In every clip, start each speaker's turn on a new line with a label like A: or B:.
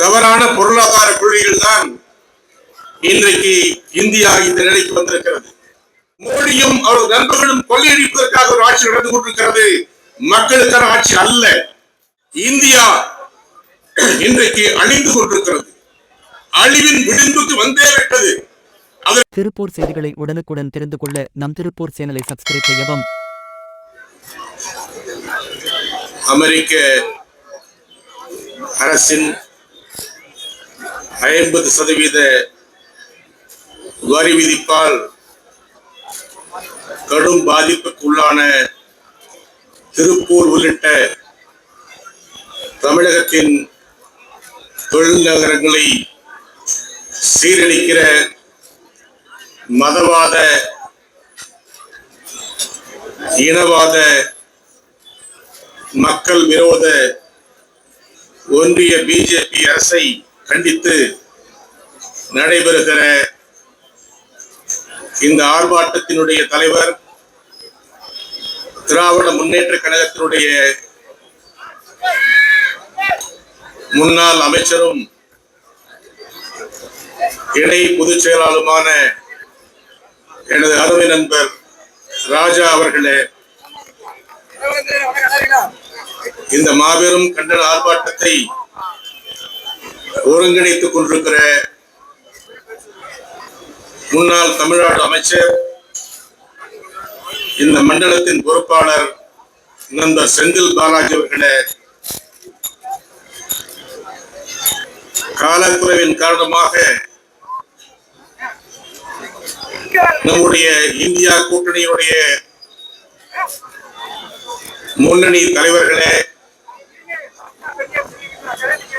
A: தவறான பொருளாதார கொள்கைகள் தான் இன்றைக்கு இந்தியா இந்த நிலைக்கு வந்திருக்கிறது. மோடியும் அவர் நண்பர்களும் கொள்ளையடிப்பதற்காக ஒரு ஆட்சி நடந்து கொண்டிருக்கிறது. மக்களுக்கான ஆட்சி அல்ல. இந்தியா இன்றைக்கு அழிந்து கொண்டிருக்கிறது. அழிவின் விளிம்புக்கு வந்தே விட்டது.
B: திருப்பூர் செய்திகளை உடனுக்குடன் தெரிந்து கொள்ள நம் திருப்பூர் சேனலை சப்ஸ்கிரைப் செய்யவும்.
A: அமெரிக்க அரசின் ஐம்பது சதவீத வரி விதிப்பால் கடும் பாதிப்புக்குள்ளான திருப்பூர் உள்ளிட்ட தமிழகத்தின் தொழில் நகரங்களை சீரழிக்கிற மதவாத இனவாத மக்கள் விரோத ஒன்றிய பிஜேபி அரசை கண்டித்து நடைபெறுகிற இந்த ஆர்ப்பாட்டத்தினுடைய தலைவர் திராவிட முன்னேற்ற கழகத்தினுடைய முன்னாள் அமைச்சரும் இணை பொதுச் செயலாளருமான எனது அருமை நண்பர் ராஜா அவர்களே இந்த மாபெரும் கண்டன ஆர்ப்பாட்டத்தை ஒருங்கிணைத்துக் கொண்டிருக்கிற முன்னாள் தமிழ்நாடு அமைச்சர் இந்த மண்டலத்தின் பொறுப்பாளர் நண்பர் செந்தில் பாலாஜி அவர்களே காலக்குறைவின் காரணமாக நம்முடைய இந்தியா கூட்டணியுடைய முன்னணி தலைவர்களே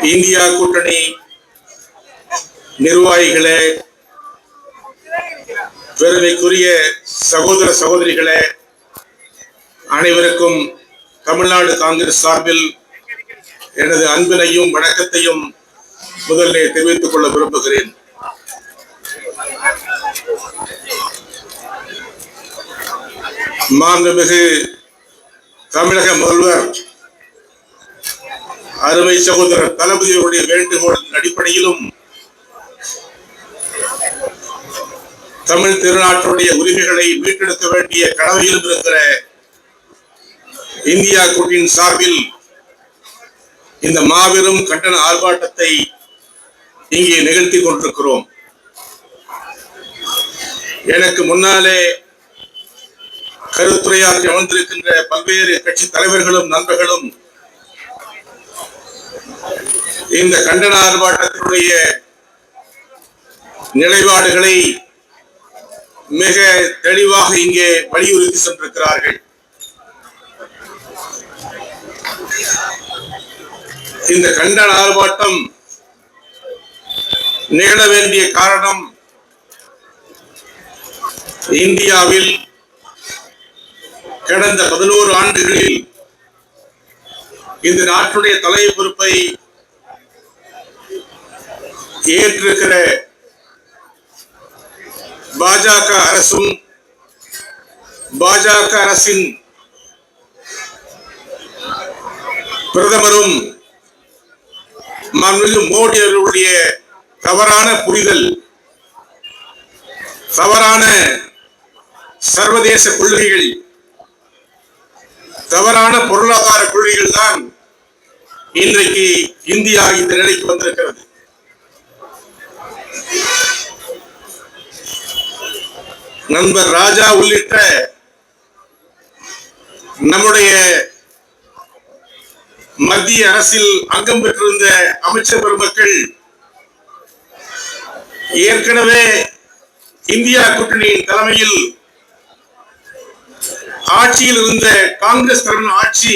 A: இந்தியா கூட்டணி நிர்வாகிகளே பெருமைக்குரிய சகோதர சகோதரிகளே அனைவருக்கும் தமிழ்நாடு காங்கிரஸ் சார்பில் எனது அன்பினையும் வணக்கத்தையும் முதலே தெரிவித்துக் கொள்ள விரும்புகிறேன். மாண்புமிகு தமிழக முதல்வர் அருமை சகோதரர் தளபதியுடைய வேண்டுகோளின் அடிப்படையிலும் தமிழ் திருநாட்டுடைய உரிமைகளை மீட்டெடுக்க வேண்டிய கடமையிலும் இருக்கிற இந்தியா கூட்டின் சார்பில் இந்த மாபெரும் கண்டன ஆர்ப்பாட்டத்தை இங்கே நிகழ்த்தி கொண்டிருக்கிறோம். எனக்கு முன்னாலே கருத்துரையாற்றி அமர்ந்திருக்கின்ற பல்வேறு கட்சி தலைவர்களும் நண்பர்களும் இந்த கண்டன ஆர்ப்பாட்டத்தினுடைய நிலைப்பாடுகளை மிக தெளிவாக இங்கே வலியுறுத்தி சென்றிருக்கிறார்கள். இந்த கண்டன ஆர்ப்பாட்டம் நிகழ வேண்டிய காரணம் இந்தியாவில் கடந்த பதினோரு ஆண்டுகளில் இந்த நாட்டுடைய தலை பொறுப்பை ஏற்றிருக்கிற பாஜக அரசும் பாஜக அரசின் பிரதமரும் மாண்புமிகு மோடி அவர்களுடைய தவறான புரிதல் தவறான சர்வதேச கொள்கைகள் தவறான பொருளாதார கொள்கைகள் தான் இன்றைக்கு இந்தியா இந்த நிலைக்கு வந்திருக்கிறது. நண்பர் ராஜா உள்ளிட்ட நம்முடைய மத்திய அரசில் அங்கம் பெற்றிருந்த அமைச்சர் பெருமக்கள் ஏற்கனவே இந்தியா கூட்டணியின் தலைமையில் ஆட்சியில் இருந்த காங்கிரஸ் தலைமையின் ஆட்சி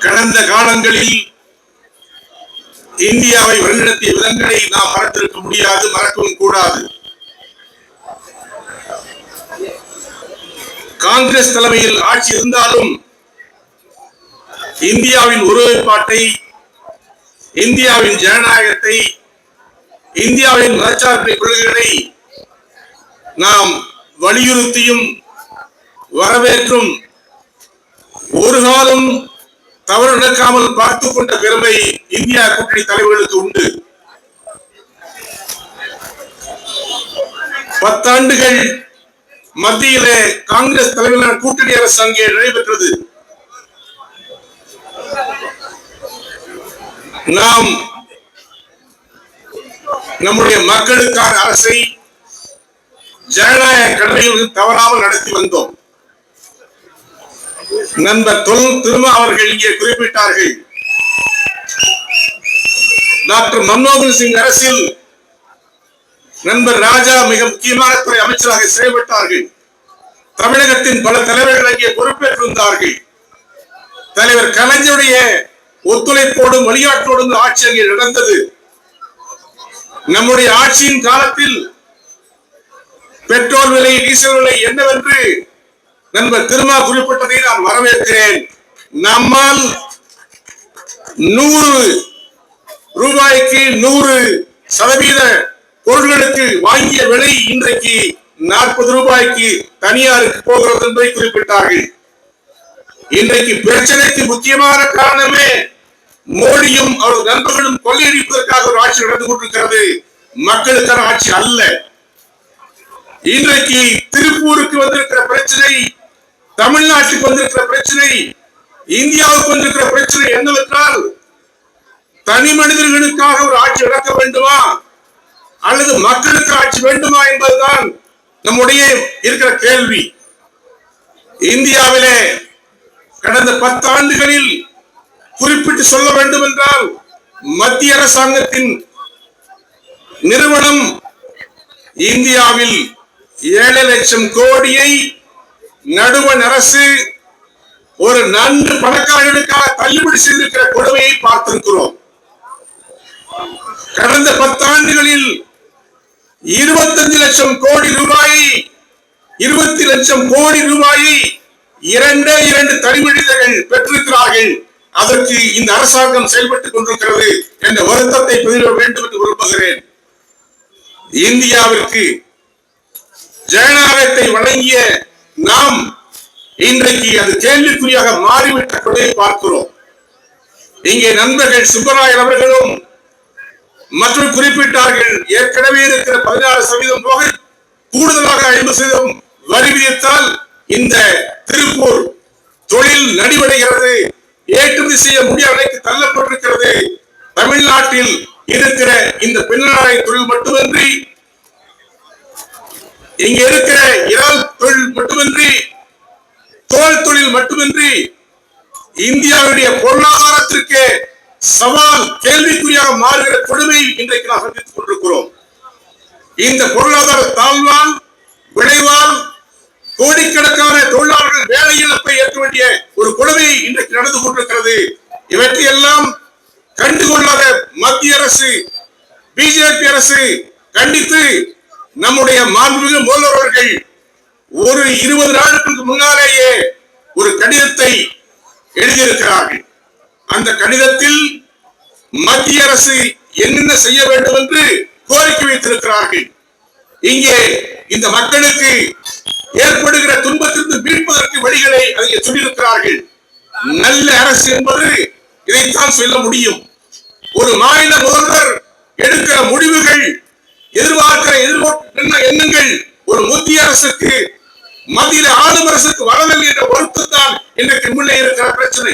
A: கடந்த காலங்களில் இந்தியாவை வழிநடத்திய விதங்களை நாம் மறத்திருக்க முடியாது மறக்கவும் கூடாது. காங்கிரஸ் தலைமையில் ஆட்சி இருந்தாலும் இந்தியாவின் ஒருமைப்பாட்டை இந்தியாவின் ஜனநாயகத்தை இந்தியாவின் மதச்சார்பை கொள்கைகளை நாம் வலியுறுத்தியும் வரவேற்றும் ஒரு காலம் தவறு நடக்காமல் பார்த்துக் கொண்ட பெருமை இந்தியா கூட்டணி தலைவர்களுக்கு உண்டு. பத்தாண்டுகள் மத்தியிலே காங்கிரஸ் தலைமையிலான கூட்டணி அரசு அங்கே நடைபெற்றது. நாம் நம்முடைய மக்களுக்கான அரசை ஜனநாயக கடமையில் தவறாமல் நடத்தி வந்தோம். நண்பர் தொல் திருமா அவர்கள் இங்கே குறிப்பிட்டார்கள். டாக்டர் மன்மோகன் சிங் அரசில் நண்பர் ராஜா மிக முக்கியமான துறை அமைச்சராக செயல்பட்டார்கள். தமிழகத்தின் பல தலைவர்கள் அங்கே பொறுப்பேற்றிருந்தார்கள். தலைவர் கலைஞருடைய ஒத்துழைப்போடும் வழிகாட்டோடும் ஆட்சி அங்கே நடந்தது. நம்முடைய ஆட்சியின் காலத்தில் பெட்ரோல் விலை டீசல் விலை என்னவென்று நண்பர் திருமா குறிப்பிட்டதை நான் வரவேற்கிறேன். நம்மால் நூறு ரூபாய்க்கு நூறு சதவீத பொருள்களுக்கு வாங்கிய விலை இன்றைக்கு நாற்பது ரூபாய்க்கு தனியாருக்கு போகிறது என்பதை குறிப்பிட்டார்கள். இன்றைக்கு பிரச்சனைக்கு முக்கியமான காரணமே மோடியும் அவரது நண்பர்களும் கொள்ளையடிப்பதற்காக ஒரு ஆட்சி நடந்து கொண்டிருக்கிறது. மக்களுக்கான ஆட்சி அல்ல. இன்றைக்கு திருப்பூருக்கு வந்திருக்கிற பிரச்சனை தமிழ்நாட்டுக்கு வந்திருக்கிற பிரச்சனை இந்தியாவுக்கு வந்திருக்கிற பிரச்சனை என்னவென்றால் தனி மனிதர்களுக்காக ஒரு ஆட்சி நடக்க வேண்டுமா? அல்லது மக்களுக்கு ஆட்சி வேண்டுமா என்பதுதான் நம்முடைய இருக்கிற கேள்வி. இந்தியாவிலே கடந்த பத்தாண்டுகளில் குறிப்பிட்டு சொல்ல வேண்டும் என்றால் மத்திய அரசாங்கத்தின் நிறுவனம் இந்தியாவில் ஏழு லட்சம் கோடியை நடுவன் அரசு ஒரு நன்கு பணக்காரர்களுக்காக தள்ளுபடி செய்திருக்கிற கொடுமையை பார்த்திருக்கிறோம். கடந்த பத்தாண்டுகளில் இருபத்தஞ்சு லட்சம் கோடி ரூபாயை இருபத்தி லட்சம் கோடி ரூபாயை இரண்டே இரண்டு தனிமனிதர்கள் பெற்றிருக்கிறார்கள். அதற்கு இந்த அரசாங்கம் செயல்பட்டுக் கொண்டிருக்கிறது என்ற வருத்தத்தை பதிவிட வேண்டும் என்று விரும்புகிறேன். இந்தியாவிற்கு ஜனநாயகத்தை வழங்கிய நாம் இன்றைக்கு அது கேள்விக்குறியாக மாறிவிட்ட கொடையை பார்க்கிறோம். இங்கே நண்பர்கள் சுப்பராயன் அவர்களும் மற்றும் குறிப்பிட்டார்கள் ஏற்கனவே இருக்கிற பதினாறு சதவீதம் போக கூடுதலாக ஐம்பது சதவீதம் வரி விதித்தால் இந்த திருப்பூர் தொழில் நடிவடைகிறது ஏற்றுமதி செய்ய முடியாத நிலைக்கு தள்ளப்பட்டிருக்கிறது. தமிழ்நாட்டில் இருக்கிற இந்த பின்னலாடை தொழில் மட்டுமின்றி இங்க இருக்கிற இறால் தொழில் மட்டுமின்றி தோல் தொழில் மட்டுமின்றி இந்தியாவுடைய பொருளாதாரத்திற்கு சவால் கேள்விக்குறியாக மாறுகிற கொடுமை இன்றைக்கு நாம் சந்தித்துக் கொண்டிருக்கிறோம். இந்த பொருளாதார தாழ்வால் விளைவால் கோடிக்கணக்கான தொழிலாளர்கள் வேலை இழப்பை ஏற்க வேண்டிய ஒரு கொடுமை இன்றைக்கு நடந்து கொண்டிருக்கிறது. இவற்றையெல்லாம் கண்டுகொள்ளாத மத்திய அரசு பிஜேபி அரசு கண்டித்து நம்முடைய மாண்புமிகு முதல்வர் அவர்கள் ஒரு இருபது நாட்களுக்கு முன்னாலேயே ஒரு கடிதத்தை எழுதியிருக்கிறார்கள். அந்த கடிதத்தில் மத்திய அரசு என்னென்ன செய்ய வேண்டும் என்று கோரிக்கை வைத்திருக்கிறார்கள். இங்கே இந்த மக்களுக்கு ஏற்படுகிற துன்பத்திலிருந்து மீட்பதற்கு வழிகளை அங்கே சொல்லியிருக்கிறார்கள். நல்ல அரசு என்பது இதைத்தான் சொல்ல முடியும். ஒரு மாநில முதல்வர் எடுக்கிற முடிவுகள் எதிர்பார்க்கிற எதிர்பார்க்கிற எண்ணங்கள் ஒரு மத்திய அரசுக்கு மத்திய ஆளும் அரசுக்கு வரவில்லை என்ற வருத்தம் தான் இன்றைக்கு முன்னே இருக்கிற பிரச்சனை.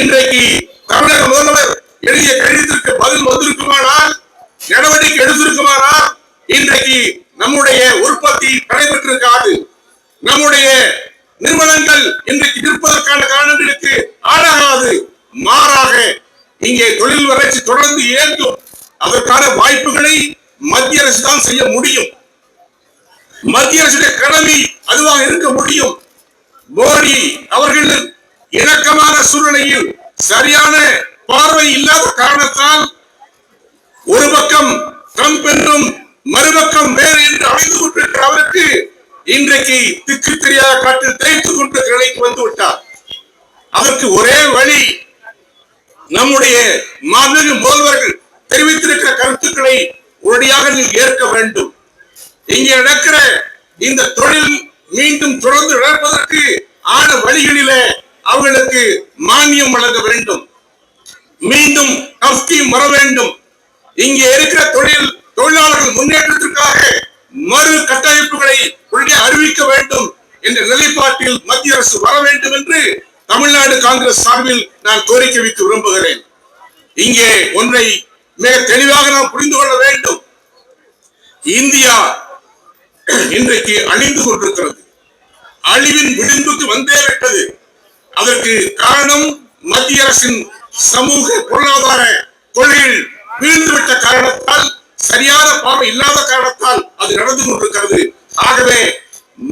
A: இன்றைக்கு தமிழக முதல்வர் எழுதிய கடிதத்திற்கு பதில் வந்திருக்குமானால் நடவடிக்கை எடுத்திருக்குமானால் இன்றைக்கு நம்முடைய உற்பத்தி நடைபெற்றிருக்காது. நம்முடைய நிறுவனங்கள் இன்றைக்கு நிற்பதற்கான காரணங்களுக்கு ஆளாகாது. மாறாக இங்கே தொழில் வளர்ச்சி தொடர்ந்து இயங்கும். அதற்கான வாய்ப்புகளை மத்திய அரசு தான் செய்ய முடியும். மத்திய அரசுடைய கடமை அதுவாக இருக்க முடியும். மோடி அவர்கள் இணக்கமான சூழ்நிலையில் சரியான பார்வை இல்லாத காரணத்தால் ஒரு பக்கம் ட்ரம்ப் என்றும் மறுபக்கம் வேறு என்று அமைந்து கொண்டிருக்கிற அவருக்கு இன்றைக்கு திக்கு தெரியாத காட்டில் தேய்த்துக் கொண்டிருக்கிற நிலைக்கு வந்து விட்டார். அதற்கு ஒரே வழி நம்முடைய மாண்புமிகு முதல்வர்கள் தெரிவித்திருக்கிற கருத்துக்களை உடனடியாக நீங்கள் ஏற்க வேண்டும். இங்கே நடக்கிற இந்த தொழில் மீண்டும் தொடர்ந்து நடப்பதற்கு ஆன வழிகளிலே அவர்களுக்கு மானியம் வழங்க வேண்டும். மீண்டும் டப்ஸ்கீம் வர வேண்டும். இங்கே இருக்கிற தொழில் தொழிலாளர்கள் முன்னேற்றத்திற்காக மறு கட்டமைப்புகளை உடனே அறிவிக்க வேண்டும் என்ற நிலைப்பாட்டில் மத்திய அரசு வர வேண்டும் என்று தமிழ்நாடு காங்கிரஸ் சார்பில் நான் கோரிக்கை வைத்து விரும்புகிறேன். இங்கே ஒன்றை மிக தெளிவாக நாம் புரிந்து கொள்ள வேண்டும். இந்தியா இன்றைக்கு அழிந்து கொண்டிருக்கிறது. அழிவின் விளிம்புக்கு வந்தே விட்டது. அதற்கு காரணம் மத்திய அரசின் சமூக பொருளாதார கொள்கையில் வீழ்ந்துவிட்ட காரணத்தால் சரியான பார்வை இல்லாத காரணத்தால் அது நடந்து கொண்டிருக்கிறது. ஆகவே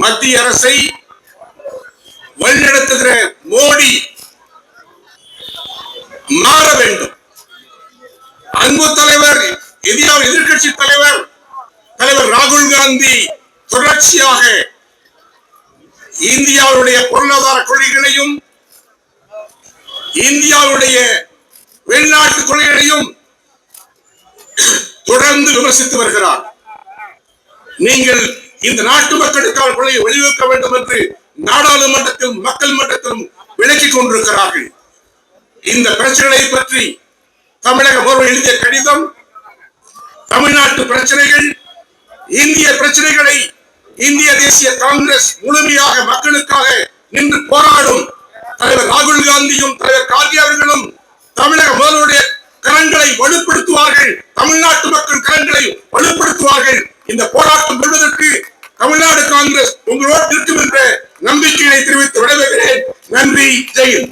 A: மத்திய அரசை வழிநடத்துகிற மோடி மாற வேண்டும். அன்பு தலைவர் இந்தியா எதிர்கட்சி தலைவர் தலைவர் ராகுல் காந்தி தொடர்ச்சியாக இந்தியாவுடைய பொருளாதார கொள்கைகளையும் இந்தியாவுடைய வெளிநாட்டு கொள்கைகளையும் தொடர்ந்து விமர்சித்து வருகிறார். நீங்கள் இந்த நாட்டு மக்களுக்கான கொள்கையை வெளிவக்க வேண்டும் என்று நாடாளுமன்றத்திலும் மக்கள் மன்றத்திலும் விளக்கிக் கொண்டிருக்கிறார்கள். இந்த பிரச்சனைகளை பற்றி தமிழக முதல்வர் எழுதிய கடிதம் தமிழ்நாட்டு பிரச்சனைகள் இந்திய பிரச்சனைகளை இந்திய தேசிய காங்கிரஸ் முழுமையாக மக்களுக்காக நின்று போராடும் தலைவர் ராகுல் காந்தியும் தலைவர் கார்கே அவர்களும் தமிழக முதல்வருடைய கரங்களை வலுப்படுத்துவார்கள். தமிழ்நாட்டு மக்கள் கரங்களை வலுப்படுத்துவார்கள். இந்த போராட்டம் வெல்வதற்கு தமிழ்நாடு காங்கிரஸ் உங்களோடு இருக்கும் என்ற நம்பிக்கையை தெரிவித்து விடைபெறுகிறேன். நன்றி. ஜெயின்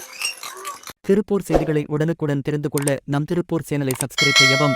B: திருப்பூர் செய்திகளை உடனுக்குடன் தெரிந்து கொள்ள நம் திருப்பூர் சேனலை சப்ஸ்கிரைப் செய்யவும்